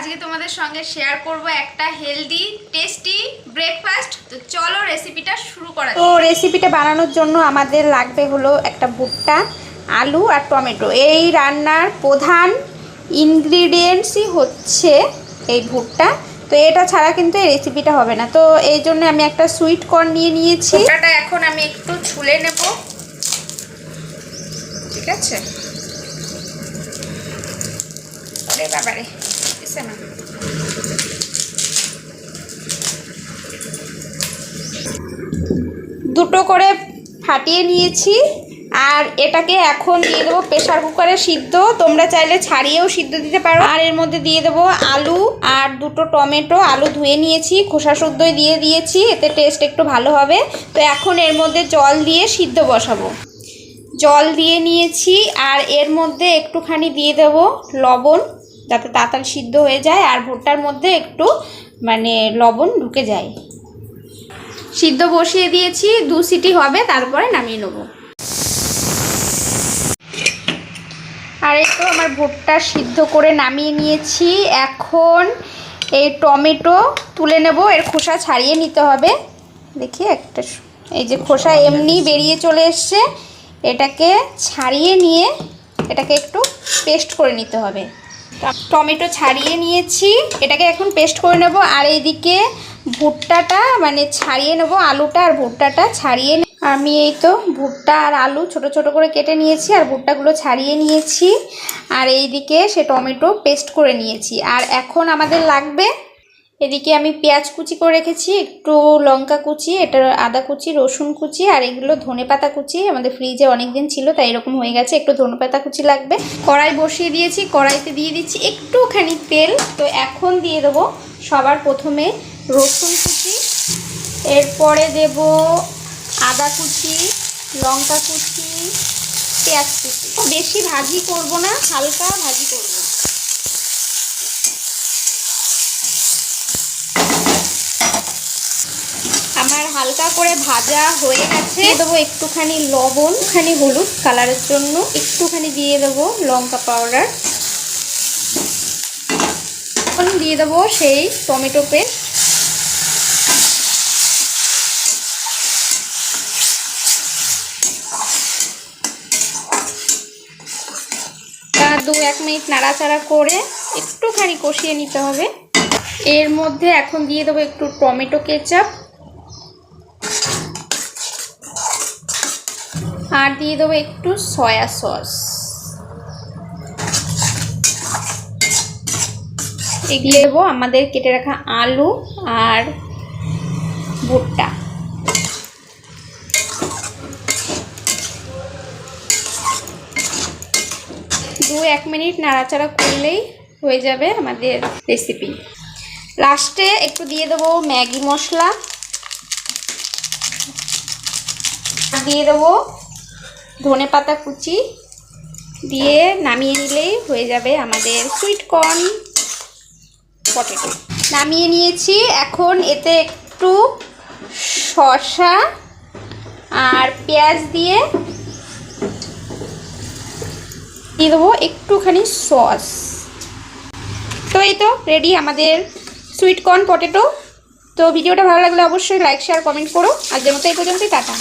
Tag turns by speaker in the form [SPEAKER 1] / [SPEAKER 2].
[SPEAKER 1] আজকে তোমাদের সঙ্গে শেয়ার করব একটা হেলদি টেস্টি ব্রেকফাস্ট তো চলো রেসিপিটা শুরু করা
[SPEAKER 2] তো রেসিপিটা বানানোর জন্য আমাদের লাগবে হলো একটা ভুট্টা আলু আর টমেটো। এই রান্নার প্রধান ইনগ্রিডিয়েন্টসই হচ্ছে এই ভুট্টা। তো এটা ছাড়া কিন্তু এই রেসিপিটা হবে না। তো এই জন্য আমি একটা সুইট কর্ন নিয়ে নিয়েছি।
[SPEAKER 1] ভুট্টাটা এখন আমি একটু ছুলে নেব। ঠিক আছে? বাবারে। এসে না
[SPEAKER 2] দুটো করে ফাটিয়ে নিয়েছি, আর এটাকে এখন দিয়ে দেবো প্রেশার কুকারে সিদ্ধ। তোমরা চাইলে ছাড়িয়েও সিদ্ধ দিতে পারো। আর এর মধ্যে দিয়ে দেবো আলু, আর দুটো টমেটো। আলু ধুয়ে নিয়েছি, খোসা শুদ্ধই দিয়ে দিয়েছি, এতে টেস্ট একটু ভালো হবে। তো এখন এর মধ্যে জল দিয়ে সিদ্ধ বসাবো। জল দিয়ে নিয়েছি, আর এর মধ্যে একটুখানি দিয়ে দেবো লবণ। যাতে তাড়াতাড়ি সিদ্ধ হয়ে যায় আর ভুট্টার মধ্যে একটু মানে লবণ ঢুকে যায়। সিদ্ধ বসিয়ে দিয়েছি দু সিটি হবে তারপরে নামিয়ে নেব। আর এই তো আমার ভুট্টা সিদ্ধ করে নামিয়ে নিয়েছি। এখন এই টমেটো তুলে নেব এর খোসা ছাড়িয়ে নিতে হবে। দেখি একটা এই যে খোসা এমনি বেরিয়ে চলে এসছে। এটাকে ছাড়িয়ে নিয়ে এটাকে একটু পেস্ট করে নিতে হবে। টমেটো ছাড়িয়ে নিয়েছি। এটাকে এখন পেস্ট করে নেব। আর এইদিকে ভুট্টাটা মানে ছাড়িয়ে নেব আলুটা আর ভুট্টাটা ছাড়িয়ে আমি এই তো ভুট্টা আর আলু ছোট ছোট করে কেটে নিয়েছি আর ভুট্টাগুলো ছাড়িয়ে নিয়েছি। আর এইদিকে সে টমেটো পেস্ট করে নিয়েছি। আর এখন আমাদের লাগবে এদিকে আমি পেঁয়াজ কুচি করে রেখেছি, একটু লঙ্কা কুচি, এটা আদা কুচি, রসুন কুচি, আর এগুলো ধনে পাতা কুচি। আমাদের ফ্রিজে অনেক দিন ছিল, তাই এরকম হয়ে গেছে। একটু ধনে পাতা কুচি লাগবে। কড়াই বসিয়ে দিয়েছি, কড়াইতে দিয়ে দিচ্ছি একটুখানি তেল। তো এখন দিয়ে দেবো সবার প্রথমে রসুন কুচি, এরপরে দেব আদা কুচি, লঙ্কা কুচি, পেঁয়াজ কুচি। বেশি ভাজি করব না, হালকা ভাজি করব। আমার হালকা করে ভাজা হয়ে গেছে। দেবো একটুখানি লবণ, একটুখানি হলুদ কালারের জন্য। একটুখানি দিয়ে দেবো লঙ্কা পাউডার। দিয়ে দেবো সেই টমেটো পেস্ট। দু এক মিনিট নাড়াচাড়া করে একটুখানি কষিয়ে নিতে হবে। এর মধ্যে এখন দিয়ে দেবো একটু টমেটো কেচাপ। আর দিয়ে দেবো একটু সয়া সস দিয়ে দেবো আমাদের কেটে রাখা আলু আর ভুট্টা। দু এক মিনিট নাড়াচাড়া করলেই হয়ে যাবে আমাদের রেসিপি লাস্টে একটু দিয়ে দেবো ম্যাগি মশলা। দিয়ে দেবো ধনে পাতা কুচি দিয়ে নামিয়ে নিলেই হয়ে যাবে আমাদের সুইট কর্ন পটেটো নামিয়ে নিয়েছি, এখন এতে একটু শসা আর পেঁয়াজ দিয়ে দিয়ে দেবো একটুখানি সস। তো এই তো রেডি আমাদের সুইট কর্ন পটেটো তো ভিডিওটা ভালো লাগলে অবশ্যই লাইক শেয়ার কমেন্ট করো। আজকের মতো এই পর্যন্তই, টাটা।